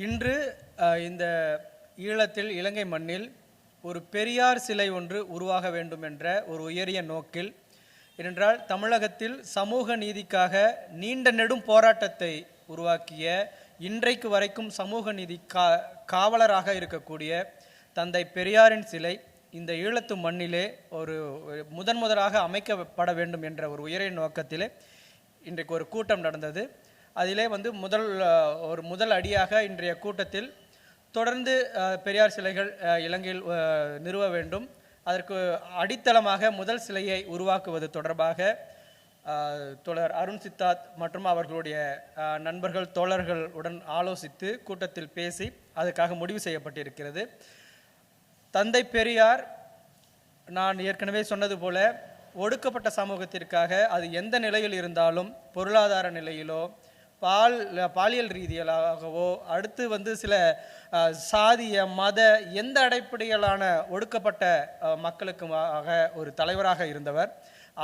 இன்று இந்த ஈழத்தில் இலங்கை மண்ணில் ஒரு பெரியார் சிலை ஒன்று உருவாக வேண்டும் என்ற ஒரு உயரிய நோக்கில் ஏனென்றால் தமிழகத்தில் சமூக நீதிக்காக நீண்ட நெடும் போராட்டத்தை உருவாக்கிய இன்றைக்கு வரைக்கும் சமூக நீதி கா காவலராக இருக்கக்கூடிய தந்தை பெரியாரின் சிலை இந்த ஈழத்து மண்ணிலே ஒரு முதன் முதலாக அமைக்கப்பட வேண்டும் என்ற ஒரு உயரிய நோக்கத்திலே இன்றைக்கு ஒரு கூட்டம் நடந்தது. அதிலே வந்து முதல் ஒரு முதல் அடியாக இன்றைய கூட்டத்தில் தொடர்ந்து பெரியார் சிலைகள் இலங்கையில் நிறுவ வேண்டும். அதற்கு அடித்தளமாக முதல் சிலையை உருவாக்குவது தொடர்பாக அஹ், தோழர் அருண் சித்தார்த் மற்றும் அவர்களுடைய நண்பர்கள் தோழர்கள் உடன் ஆலோசித்து கூட்டத்தில் பேசி அதுக்காக முடிவு செய்யப்பட்டிருக்கிறது. தந்தை பெரியார் நான் ஏற்கனவே சொன்னது போல ஒடுக்கப்பட்ட சமூகத்திற்காக அது எந்த நிலையில் இருந்தாலும் பொருளாதார நிலையிலோ பால் பாலியல் ரீதியலாகவோ அடுத்து வந்து சில சாதிய மத எந்த அடிப்படையிலான ஒடுக்கப்பட்ட மக்களுக்குமாக ஒரு தலைவராக இருந்தவர்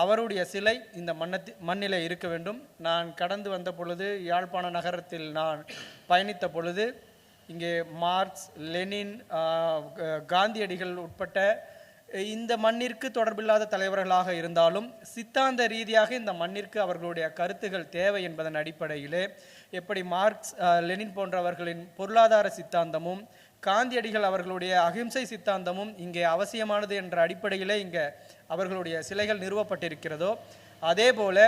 அவருடைய சிலை இந்த மண்ணத்தி மண்ணிலே இருக்க வேண்டும். நான் கடந்து வந்த பொழுது யாழ்ப்பாண நகரத்தில் நான் பயணித்த பொழுது இங்கே மார்க்ஸ் லெனின் காந்தியடிகள் உட்பட்ட இந்த மண்ணிற்கு தொடர்பில்லாத தலைவர்களாக இருந்தாலும் சித்தாந்த ரீதியாக இந்த மண்ணிற்கு அவர்களுடைய கருத்துகள் தேவை என்பதன் அடிப்படையிலே எப்படி மார்க்ஸ் லெனின் போன்றவர்களின் பொருளாதார சித்தாந்தமும் காந்தியடிகள் அவர்களுடைய அகிம்சை சித்தாந்தமும் இங்கே அவசியமானது என்ற அடிப்படையிலே இங்கே அவர்களுடைய சிலைகள் நிறுவப்பட்டிருக்கிறதோ அதே போல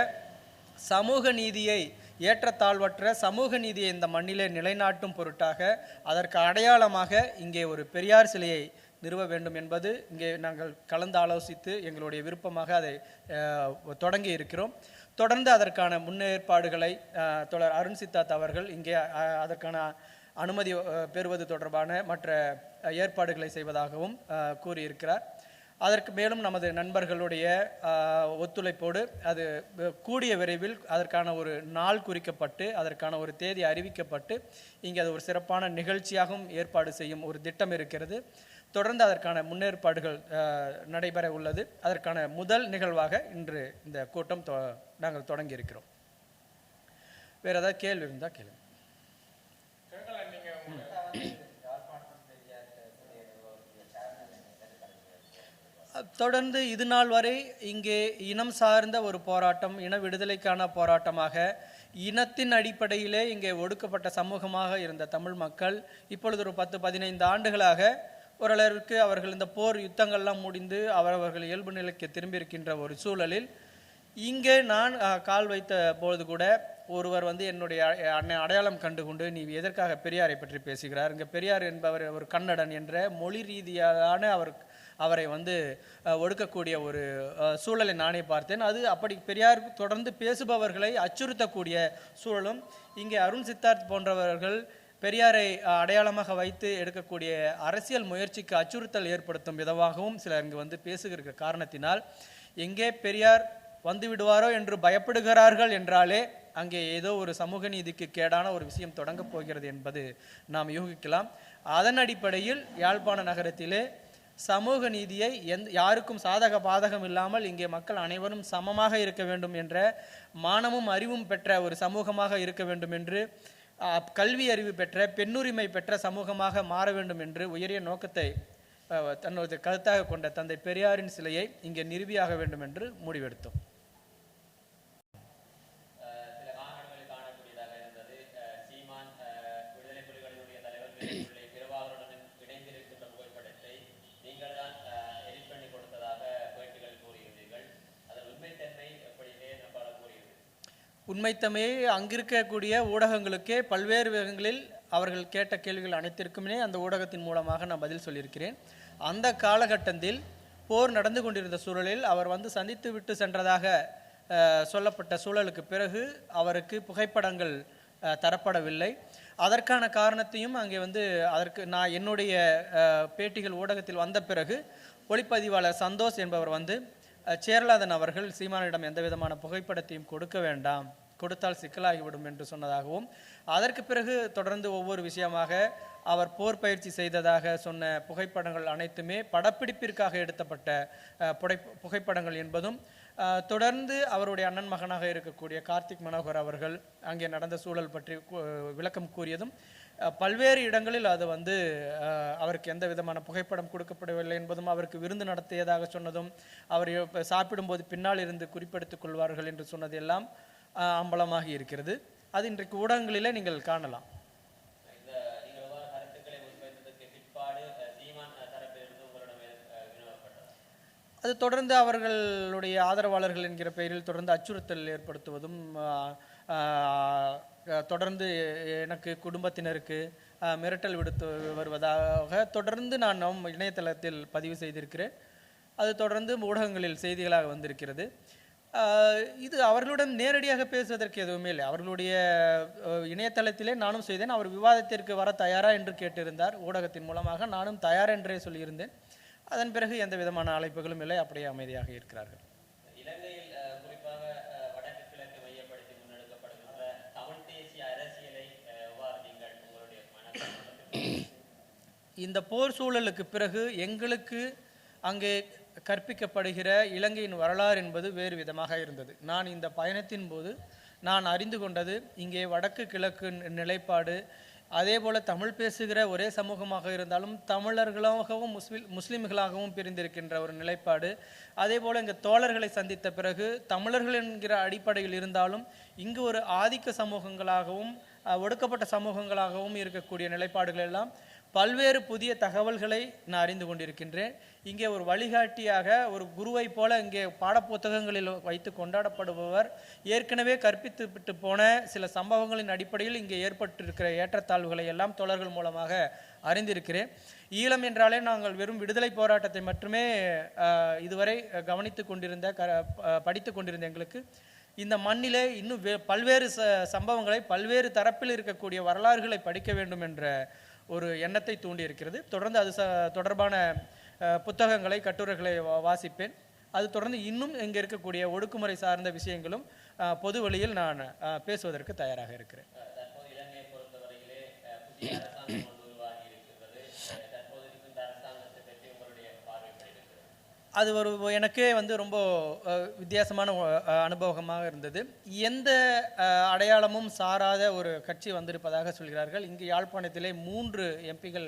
சமூக நீதியை ஏற்றத்தாழ்வற்ற சமூக நீதியை இந்த மண்ணிலே நிலைநாட்டும் பொருட்டாக அதற்கு அடையாளமாக இங்கே ஒரு பெரியார் சிலையை நிறுவ வேண்டும் என்பது இங்கே நாங்கள் கலந்து ஆலோசித்து எங்களுடைய விருப்பமாக அதை தொடங்கி இருக்கிறோம். தொடர்ந்து அதற்கான முன்னேற்பாடுகளை தொடர் அருண் சித்தார்த் அவர்கள் இங்கே அதற்கான அனுமதி பெறுவது தொடர்பான மற்ற ஏற்பாடுகளை செய்வதாகவும் கூறியிருக்கிறார். அதற்கு மேலும் நமது நண்பர்களுடைய ஒத்துழைப்போடு அது கூடிய விரைவில் அதற்கான ஒரு நாள் குறிக்கப்பட்டு அதற்கான ஒரு தேதி அறிவிக்கப்பட்டு இங்கே அது ஒரு சிறப்பான நிகழ்ச்சியாகவும் ஏற்பாடு செய்யும் ஒரு திட்டம் இருக்கிறது. தொடர்ந்து அதற்கான முன்னேற்பாடுகள் நடைபெற உள்ளது. அதற்கான முதல் நிகழ்வாக இன்று இந்த கூட்டம் நாங்கள் தொடங்கி இருக்கிறோம் வேறு ஏதாவது கேள்வி இருந்தால் கேள்வி தொடர்ந்து இது நாள் வரை இங்கே இனம் சார்ந்த ஒரு போராட்டம் இன விடுதலைக்கான போராட்டமாக இனத்தின் அடிப்படையிலே இங்கே ஒடுக்கப்பட்ட சமூகமாக இருந்த தமிழ் மக்கள் இப்பொழுது ஒரு பத்து பதினைந்து ஆண்டுகளாக ஓரளவிற்கு அவர்கள் இந்த போர் யுத்தங்கள்லாம் முடிந்து அவரவர்கள் இயல்பு நிலைக்கு திரும்பியிருக்கின்ற ஒரு சூழலில் இங்கே நான் கால் வைத்த பொழுது கூட ஒருவர் வந்து என்னுடைய அன்னை அடையாளம் கண்டு கொண்டு நீ எதற்காக பெரியாரை பற்றி பேசுகிறார் இங்கே பெரியார் என்பவர் ஒரு கன்னடன் என்ற மொழி ரீதியான அவர் அவரை வந்து ஒடுக்கக்கூடிய ஒரு சூழலை நானே பார்த்தேன். அது அப்படி பெரியார் தொடர்ந்து பேசுபவர்களை அச்சுறுத்தக்கூடிய சூழலும் இங்கே அருண் சித்தார்த் போன்றவர்கள் பெரியாரை அடையாளமாக வைத்து எடுக்கக்கூடிய அரசியல் முயற்சிக்கு அச்சுறுத்தல் ஏற்படுத்தும் விதமாகவும் சிலர் இங்கு வந்து பேசுகிற காரணத்தினால் எங்கே பெரியார் வந்து விடுவாரோ என்று பயப்படுகிறார்கள் என்றாலே அங்கே ஏதோ ஒரு சமூக நீதிக்கு கேடான ஒரு விஷயம் தொடங்கப் போகிறது என்பது நாம் யூகிக்கலாம். அதன் அடிப்படையில் யாழ்ப்பாண நகரத்திலே சமூக நீதியை எந் யாருக்கும் சாதக பாதகம் இல்லாமல் இங்கே மக்கள் அனைவரும் சமமாக இருக்க வேண்டும் என்ற மானமும் அறிவும் பெற்ற ஒரு சமூகமாக இருக்க வேண்டும் என்று கல்வி அறிவு பெற்ற பெண்ணுரிமை பெற்ற சமூகமாக மாற வேண்டும் என்று உயரிய நோக்கத்தை தன்னோட கருத்தாக கொண்ட தந்தை பெரியாரின் சிலையை இங்கே நிறுவியாக வேண்டும் என்று முடிவெடுத்தோம். காணக்கூடியதாக இருந்தது. சீமான் விடுதலை புலிகளினுடைய தலைவர்கள் உண்மைத்தமையை அங்கிருக்கக்கூடிய ஊடகங்களுக்கே பல்வேறு விதங்களில் அவர்கள் கேட்ட கேள்விகள் அனைத்திற்குமே அந்த ஊடகத்தின் மூலமாக நான் பதில் சொல்லியிருக்கிறேன். அந்த காலகட்டத்தில் போர் நடந்து கொண்டிருந்த சூழலில் அவர் வந்து சந்தித்து விட்டு சென்றதாக சொல்லப்பட்ட சூழலுக்கு பிறகு அவருக்கு புகைப்படங்கள் தரப்படவில்லை. அதற்கான காரணத்தையும் அங்கே வந்து அதற்கு நான் என்னுடைய பேட்டிகள் ஊடகத்தில் வந்த பிறகு ஒளிப்பதிவாளர் சந்தோஷ் என்பவர் வந்து சேரலாதன் அவர்கள் சீமானிடம் எந்த விதமான புகைப்படத்தையும் கொடுக்க வேண்டாம். கொடுத்தால் சிக்கலாகிவிடும் என்று சொன்னதாகவும் அதற்கு பிறகு தொடர்ந்து ஒவ்வொரு விஷயமாக அவர் போர் பயிற்சி செய்ததாக சொன்ன புகைப்படங்கள் அனைத்துமே படப்பிடிப்பிற்காக எடுத்தப்பட்ட புடை புகைப்படங்கள் என்பதும் தொடர்ந்து அவருடைய அண்ணன் மகனாக இருக்கக்கூடிய கார்த்திக் மனோகர் அவர்கள் அங்கே நடந்த சூழல் பற்றி விளக்கம் கூறியதும் பல்வேறு இடங்களில் அது வந்து அவருக்கு எந்த விதமான புகைப்படம் கொடுக்கப்படவில்லை என்பதும் அவருக்கு விருந்து நடத்தியதாக சொன்னதும் அவர் சாப்பிடும்போது பின்னால் இருந்து குறிப்பெடுத்துக் கொள்வார்கள் என்று சொன்னதெல்லாம் அம்பலமாகி இருக்கிறது. அது இன்றைக்கு ஊடகங்களிலே நீங்கள் காணலாம். அது தொடர்ந்து அவர்களுடைய ஆதரவாளர்கள் என்கிற பெயரில் தொடர்ந்து அச்சுறுத்தல் ஏற்படுத்துவதும் தொடர்ந்து எனக்கு குடும்பத்தினருக்கு மிரட்டல் விடுத்து வருவதாக தொடர்ந்து நான் இணையதளத்தில் பதிவு செய்திருக்கிறேன். அது தொடர்ந்து ஊடகங்களில் செய்திகளாக வந்திருக்கிறது. இது அவர்களுடன் நேரடியாக பேசுவதற்கு எதுவுமே இல்லை. அவர்களுடைய இணையதளத்திலே நானும் செய்தேன். அவர் விவாதத்திற்கு வர தயாரா என்று கேட்டிருந்தார். ஊடகத்தின் மூலமாக நானும் தயார் என்றே சொல்லியிருந்தேன். அதன் பிறகு எந்த விதமான அழைப்புகளும் இல்லை. அப்படியே அமைதியாக இருக்கிறார்கள். இந்த போர் சூழலுக்கு பிறகு எங்களுக்கு அங்கே கற்பிக்கப்படுகிற இலங்கையின் வரலாறு என்பது வேறு விதமாக இருந்தது. நான் இந்த பயணத்தின் போது நான் அறிந்து கொண்டது இங்கே வடக்கு கிழக்கு நி- நிலைப்பாடு. அதே போல் தமிழ் பேசுகிற ஒரே சமூகமாக இருந்தாலும் தமிழர்களாகவும் முஸ்லிம் முஸ்லீம்களாகவும் பிரிந்திருக்கின்ற ஒரு நிலைப்பாடு. அதே போல் இங்கே தோழர்களை சந்தித்த பிறகு தமிழர்கள் என்கிற அடிப்படையில் இருந்தாலும் இங்கு ஒரு ஆதிக்க சமூகங்களாகவும் ஒடுக்கப்பட்ட சமூகங்களாகவும் இருக்கக்கூடிய நிலைப்பாடுகள் எல்லாம் பல்வேறு புதிய தகவல்களை நான் அறிந்து கொண்டிருக்கின்றேன். இங்கே ஒரு வழிகாட்டியாக ஒரு குருவை போல இங்கே பாடப்புத்தகங்களில் வைத்து கொண்டாடப்படுபவர். ஏற்கனவே கற்பித்து விட்டு போன சில சம்பவங்களின் அடிப்படையில் இங்கே ஏற்பட்டிருக்கிற ஏற்றத்தாழ்வுகளை எல்லாம் தொடர்கள் மூலமாக அறிந்திருக்கிறேன். ஈழம் என்றாலே நாங்கள் வெறும் விடுதலை போராட்டத்தை மட்டுமே இதுவரை கவனித்து கொண்டிருந்த க படித்து கொண்டிருந்த எங்களுக்கு. இந்த மண்ணிலே இன்னும் பல்வேறு ச சம்பவங்களை பல்வேறு தரப்பில் இருக்கக்கூடிய வரலாறுகளை படிக்க வேண்டும் என்ற ஒரு எண்ணத்தை தூண்டியிருக்கிறது. தொடர்ந்து அது ச தொடர்பான புத்தகங்களை கட்டுரைகளை வா- வாசிப்பேன். அது தொடர்ந்து இன்னும் இங்கே இருக்கக்கூடிய ஒடுக்குமுறை சார்ந்த விஷயங்களும் பொது வழியில் நான் பேசுவதற்கு தயாராக இருக்கிறேன் அஹ், தற்போது இலங்கையை பொறுத்தவரையிலே அஹ், புதிய அரசாங்கம் ஒன்று உருவாகி இருக்கிறது அஹ், தற்போது இருக்கின்ற அரசாங்கத்தை பற்றி உங்களுடைய பார்வை எப்படி இருக்கிறது அது ஒரு எனக்கே வந்து ரொம்ப வித்தியாசமான அனுபவமாக இருந்தது. எந்த அடையாளமும் சாராத ஒரு கட்சி வந்திருப்பதாக சொல்கிறார்கள். இங்கு யாழ்ப்பாணத்திலே மூன்று எம்பிகள்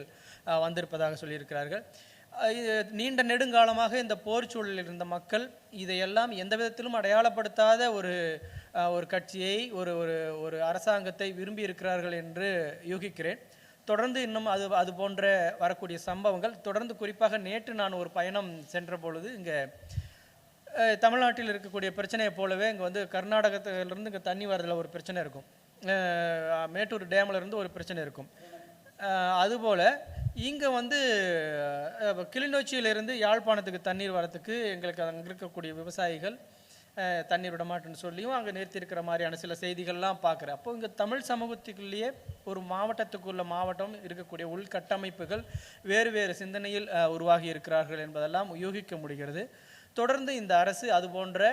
வந்திருப்பதாக சொல்லியிருக்கிறார்கள். இது நீண்ட நெடுங்காலமாக இந்த போர் சூழலில் இருந்த மக்கள் இதையெல்லாம் எந்த விதத்திலும் அடையாளப்படுத்தாத ஒரு ஒரு கட்சியை ஒரு ஒரு ஒரு அரசாங்கத்தை விரும்பி இருக்கிறார்கள் என்று யூகிக்கிறேன். தொடர்ந்து இன்னும் அது அது போன்ற வரக்கூடிய சம்பவங்கள் தொடர்ந்து குறிப்பாக நேற்று நான் ஒரு பயணம் சென்ற பொழுது இங்கே தமிழ்நாட்டில் இருக்கக்கூடிய பிரச்சனையை போலவே இங்கே வந்து கர்நாடகத்திலிருந்து இங்கே தண்ணி வரதில் ஒரு பிரச்சனை இருக்கும். மேட்டூர் டேம்ல இருந்து ஒரு பிரச்சனை இருக்கும். அதுபோல் இங்கே வந்து கிளிநொச்சியிலிருந்து யாழ்ப்பாணத்துக்கு தண்ணீர் வரத்துக்கு எங்களுக்கு அங்கே இருக்கக்கூடிய விவசாயிகள் தண்ணீர் விட மாட்டேன்னு சொல்லியும் அங்கே நிறுத்தியிருக்கிற மாதிரியான சில செய்திகள்லாம் பார்க்குறேன். அப்போ இங்கே தமிழ் சமூகத்துக்குள்ளேயே ஒரு மாவட்டத்துக்குள்ள மாவட்டம் இருக்கக்கூடிய உள்கட்டமைப்புகள் வேறு வேறு சிந்தனையில் உருவாகி இருக்கிறார்கள் என்பதெல்லாம் யூகிக்க முடிகிறது. தொடர்ந்து இந்த அரசு அது போன்ற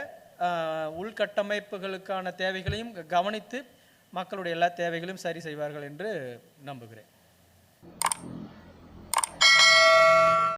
உள்கட்டமைப்புகளுக்கான தேவைகளையும் கவனித்து மக்களுடைய எல்லா தேவைகளையும் சரி செய்வார்கள் என்று நம்புகிறேன்.